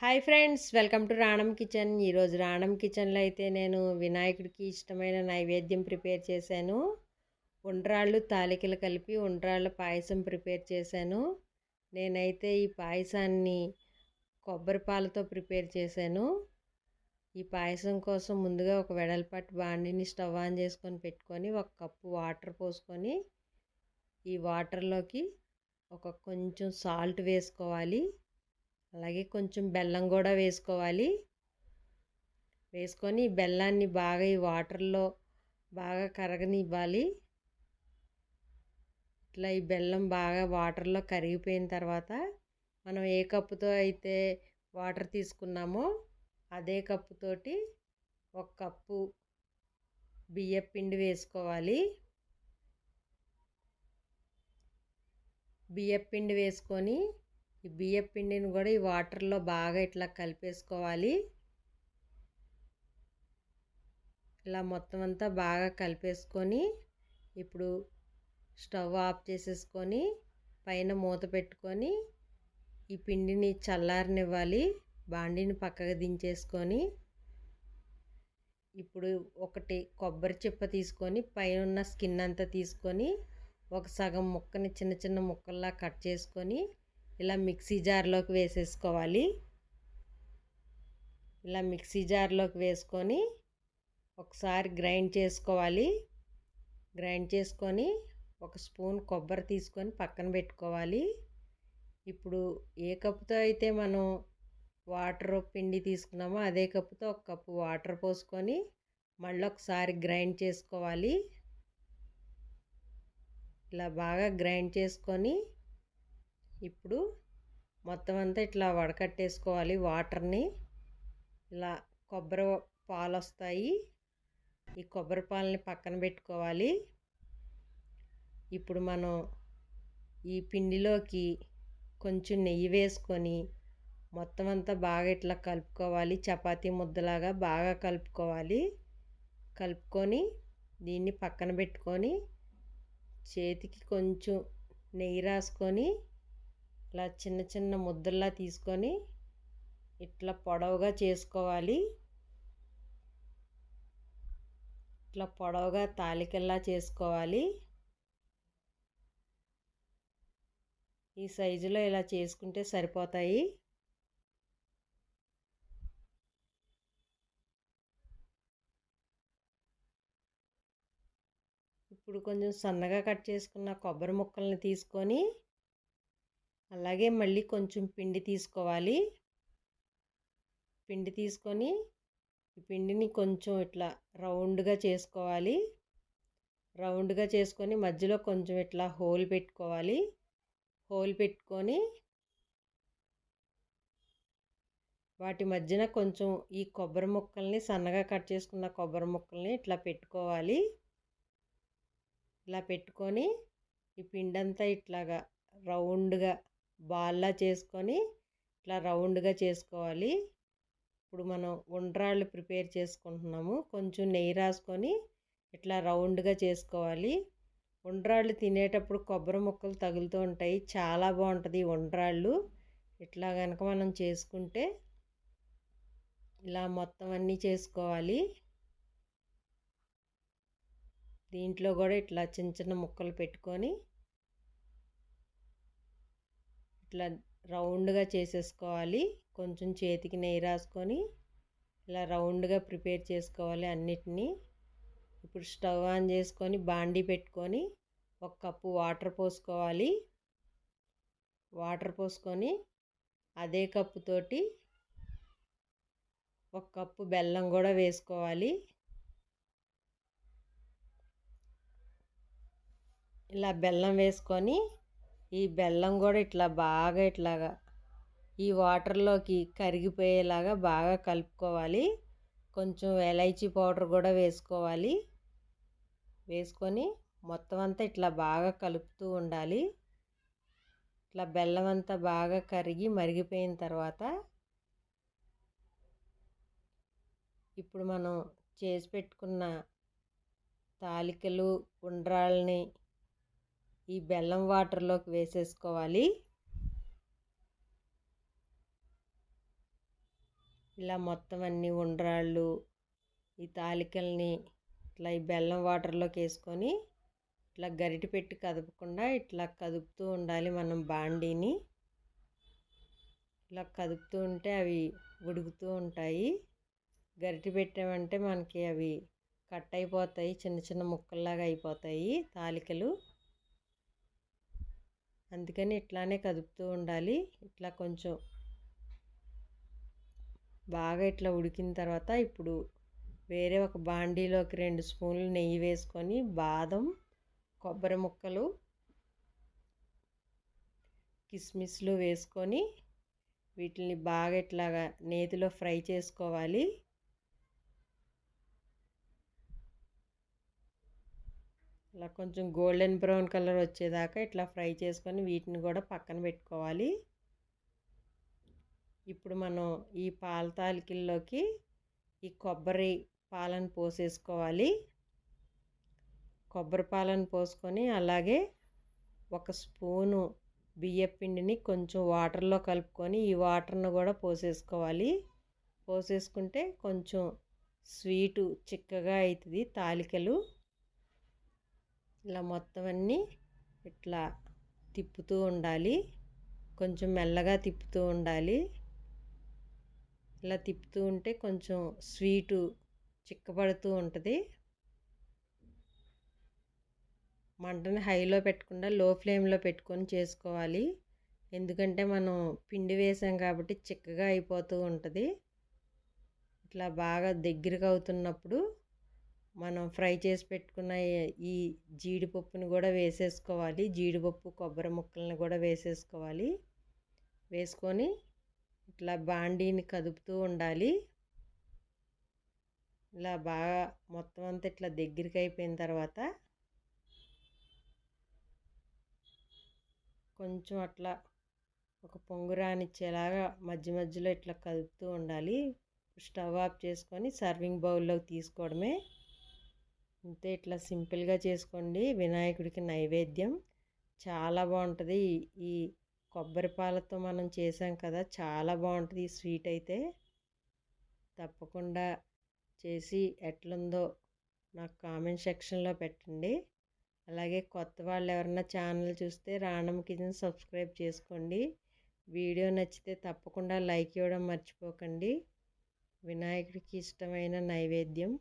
Hi friends welcome to Ranam kitchen. ఈరోజు రాణం కిచెన్లో అయితే నేను వినాయకుడికి ఇష్టమైన నైవేద్యం ప్రిపేర్ చేశాను. ఉండ్రాళ్ళు తాలికలు కలిపి ఉండ్రాళ్ళ పాయసం ప్రిపేర్ చేశాను. నేనైతే ఈ పాయసాన్ని కొబ్బరి పాలతో ప్రిపేర్ చేశాను. ఈ పాయసం కోసం ముందుగా ఒక వెడల్పాటి బాండిని స్టవ్ ఆన్ చేసుకొని పెట్టుకొని ఒక కప్పు వాటర్ పోసుకొని ఈ వాటర్లోకి ఒక కొంచెం సాల్ట్ వేసుకోవాలి. అలాగే కొంచెం బెల్లం కూడా వేసుకోవాలి. వేసుకొని బెల్లాన్ని బాగా ఈ వాటర్లో బాగా కరగనివ్వాలి. ఇట్లా ఈ బెల్లం బాగా వాటర్లో కరిగిపోయిన తర్వాత మనం ఏ కప్పుతో అయితే వాటర్ తీసుకున్నామో అదే కప్పుతోటి ఒక కప్పు బియ్యపిండి వేసుకోవాలి. బియ్యపిండి వేసుకొని ఈ బియ్య పిండిని కూడా ఈ వాటర్లో బాగా ఇట్లా కలిపేసుకోవాలి. ఇలా మొత్తం అంతా బాగా కలిపేసుకొని ఇప్పుడు స్టవ్ ఆఫ్ చేసేసుకొని పైన మూత పెట్టుకొని ఈ పిండిని చల్లారనివ్వాలి. బాండిని పక్కకు దించేసుకొని ఇప్పుడు ఒకటి కొబ్బరి చిప్ప తీసుకొని పైన ఉన్న స్కిన్ అంతా తీసుకొని ఒక సగం ముక్కని చిన్న చిన్న ముక్కల్లా కట్ చేసుకొని ఇలా మిక్సీ జార్లోకి వేసేసుకోవాలి. ఇలా మిక్సీ జార్లోకి వేసుకొని ఒకసారి గ్రైండ్ చేసుకోవాలి. గ్రైండ్ చేసుకొని ఒక స్పూన్ కొబ్బరి తీసుకొని పక్కన పెట్టుకోవాలి. ఇప్పుడు ఏ కప్పుతో అయితే మనం వాటర్ పిండి తీసుకున్నామో అదే కప్పుతో ఒక కప్పు వాటర్ పోసుకొని మళ్ళీ ఒకసారి గ్రైండ్ చేసుకోవాలి. ఇలా బాగా గ్రైండ్ చేసుకొని ఇప్పుడు మొత్తం అంతా ఇట్లా వడకట్టేసుకోవాలి. వాటర్ని ఇలా కొబ్బరి పాలు వస్తాయి ఈ కొబ్బరి పాలని పక్కన పెట్టుకోవాలి. ఇప్పుడు మనం ఈ పిండిలోకి కొంచెం నెయ్యి వేసుకొని మొత్తం అంతా బాగా ఇట్లా కలుపుకోవాలి. చపాతీ ముద్దలాగా బాగా కలుపుకోవాలి. కలుపుకొని దీన్ని పక్కన పెట్టుకొని చేతికి కొంచెం నెయ్యి రాసుకొని ఇట్లా చిన్న చిన్న ముద్దల్లా తీసుకొని ఇట్లా పొడవుగా చేసుకోవాలి. ఇట్లా పొడవుగా తాలికల్లా చేసుకోవాలి. ఈ సైజులో ఇలా చేసుకుంటే సరిపోతాయి. ఇప్పుడు కొంచెం సన్నగా కట్ చేసుకున్న కొబ్బరి ముక్కల్ని తీసుకొని అలాగే మళ్ళీ కొంచెం పిండి తీసుకోవాలి. పిండి తీసుకొని ఈ పిండిని కొంచెం ఇట్లా రౌండ్గా చేసుకోవాలి. రౌండ్గా చేసుకొని మధ్యలో కొంచెం ఇట్లా హోల్ పెట్టుకోవాలి. హోల్ పెట్టుకొని వాటి మధ్యన కొంచెం ఈ కొబ్బరి ముక్కల్ని సన్నగా కట్ చేసుకున్న కొబ్బరి ముక్కల్ని ఇట్లా పెట్టుకోవాలి. ఇలా పెట్టుకొని ఈ పిండి అంతా ఇట్లాగా రౌండ్గా బాల్లా చేసుకొని ఇట్లా రౌండ్గా చేసుకోవాలి. ఇప్పుడు మనం ఉండ్రాళ్ళు ప్రిపేర్ చేసుకుంటున్నాము. కొంచెం నెయ్యి రాసుకొని ఇట్లా రౌండ్గా చేసుకోవాలి. ఉండ్రాళ్ళు తినేటప్పుడు కొబ్బరి ముక్కలు తగులుతూ ఉంటాయి. చాలా బాగుంటుంది ఉండ్రాళ్ళు. ఇట్లా కనుక మనం చేసుకుంటే ఇలా మొత్తం అన్నీ చేసుకోవాలి. దీంట్లో కూడా ఇట్లా చిన్న చిన్న ముక్కలు పెట్టుకొని ఇట్లా రౌండ్గా చేసేసుకోవాలి. కొంచెం చేతికి నెయ్యి రాసుకొని ఇలా రౌండ్గా ప్రిపేర్ చేసుకోవాలి అన్నిటినీ. ఇప్పుడు స్టవ్ ఆన్ చేసుకొని బాండీ పెట్టుకొని ఒక కప్పు వాటర్ పోసుకోవాలి. వాటర్ పోసుకొని అదే కప్పుతోటి ఒక కప్పు బెల్లం కూడా వేసుకోవాలి. ఇలా బెల్లం వేసుకొని ఈ బెల్లం కూడా ఇట్లా బాగా ఇట్లాగా ఈ వాటర్లోకి కరిగిపోయేలాగా బాగా కలుపుకోవాలి. కొంచెం ఎలైచీ పౌడర్ కూడా వేసుకోవాలి. వేసుకొని మొత్తం అంతా ఇట్లా బాగా కలుపుతూ ఉండాలి. ఇట్లా బెల్లం అంతా బాగా కరిగి మరిగిపోయిన తర్వాత ఇప్పుడు మనం చేసి పెట్టుకున్న తాలికలు ఉండ్రాళ్ళని ఈ బెల్లం వాటర్లోకి వేసేసుకోవాలి. ఇలా మొత్తం అన్ని ఉండ్రాళ్ళు ఈ తాలికల్ని ఇట్లా ఈ బెల్లం వాటర్లోకి వేసుకొని ఇట్లా గరిటి పెట్టి కదపకుండా ఇట్లా కదుపుతూ ఉండాలి మనం బాండీని. ఇలా కదుపుతూ ఉంటే అవి ఉడుకుతూ ఉంటాయి. గరిటి పెట్టామంటే మనకి అవి కట్ అయిపోతాయి చిన్న చిన్న ముక్కల్లాగా అయిపోతాయి తాలికలు. అందుకని ఇట్లానే కదుపుతూ ఉండాలి. ఇట్లా కొంచెం బాగా ఇట్లా ఉడికిన తర్వాత ఇప్పుడు వేరే ఒక బాండీలోకి రెండు స్పూన్లు నెయ్యి వేసుకొని బాదం కొబ్బరి ముక్కలు కిస్మిస్లు వేసుకొని వీటిని బాగా ఇట్లాగా నేతిలో ఫ్రై చేసుకోవాలి. ఇలా కొంచెం గోల్డెన్ బ్రౌన్ కలర్ వచ్చేదాకా ఇట్లా ఫ్రై చేసుకొని వీటిని కూడా పక్కన పెట్టుకోవాలి. ఇప్పుడు మనం ఈ పాల తాలికల్లోకి ఈ కొబ్బరి పాలను పోసేసుకోవాలి. కొబ్బరి పాలను పోసుకొని అలాగే ఒక స్పూను బియ్యపిండిని కొంచెం వాటర్లో కలుపుకొని ఈ వాటర్ను కూడా పోసేసుకోవాలి. పోసేసుకుంటే కొంచెం స్వీటు చిక్కగా అవుతుంది తాలికలు. ఇలా మొత్తం అన్నీ ఇట్లా తిప్పుతూ ఉండాలి. కొంచెం మెల్లగా తిప్పుతూ ఉండాలి. ఇలా తిప్పుతూ ఉంటే కొంచెం స్వీటు చిక్కబడుతూ ఉంటుంది. మంటని హైలో పెట్టకుండా లో ఫ్లేమ్లో పెట్టుకొని చేసుకోవాలి. ఎందుకంటే మనం పిండి వేసాం కాబట్టి చిక్కగా అయిపోతూ ఉంటుంది. ఇట్లా బాగా దగ్గరగా అవుతున్నప్పుడు మనం ఫ్రై చేసి పెట్టుకున్న ఈ జీడిపప్పుని కూడా వేసేసుకోవాలి. జీడిపప్పు కొబ్బరి ముక్కల్ని కూడా వేసేసుకోవాలి. వేసుకొని ఇట్లా బాండీని కదుపుతూ ఉండాలి. ఇలా బాగా మొత్తం అంతా ఇట్లా దగ్గరికి అయిపోయిన తర్వాత కొంచెం అట్లా ఒక పొంగు రానిచ్చేలాగా మధ్య మధ్యలో ఇట్లా కదుపుతూ ఉండాలి. స్టవ్ ఆఫ్ చేసుకొని సర్వింగ్ బౌల్లోకి తీసుకోవడమే. అంతే ఇట్లా సింపుల్గా చేసుకోండి. వినాయకుడికి నైవేద్యం. చాలా బాగుంటుంది ఈ కొబ్బరి పాలతో మనం చేసాం కదా! చాలా బాగుంటుంది ఈ స్వీట్ అయితే. తప్పకుండా చేసి ఎట్లుందో నాకు కామెంట్ సెక్షన్లో పెట్టండి. అలాగే కొత్త వాళ్ళు ఎవరన్నా ఛానల్ చూస్తే రాణం కిచెన్ సబ్స్క్రైబ్ చేసుకోండి. వీడియో నచ్చితే తప్పకుండా లైక్ ఇవ్వడం మర్చిపోకండి. వినాయకుడికి ఇష్టమైన నైవేద్యం.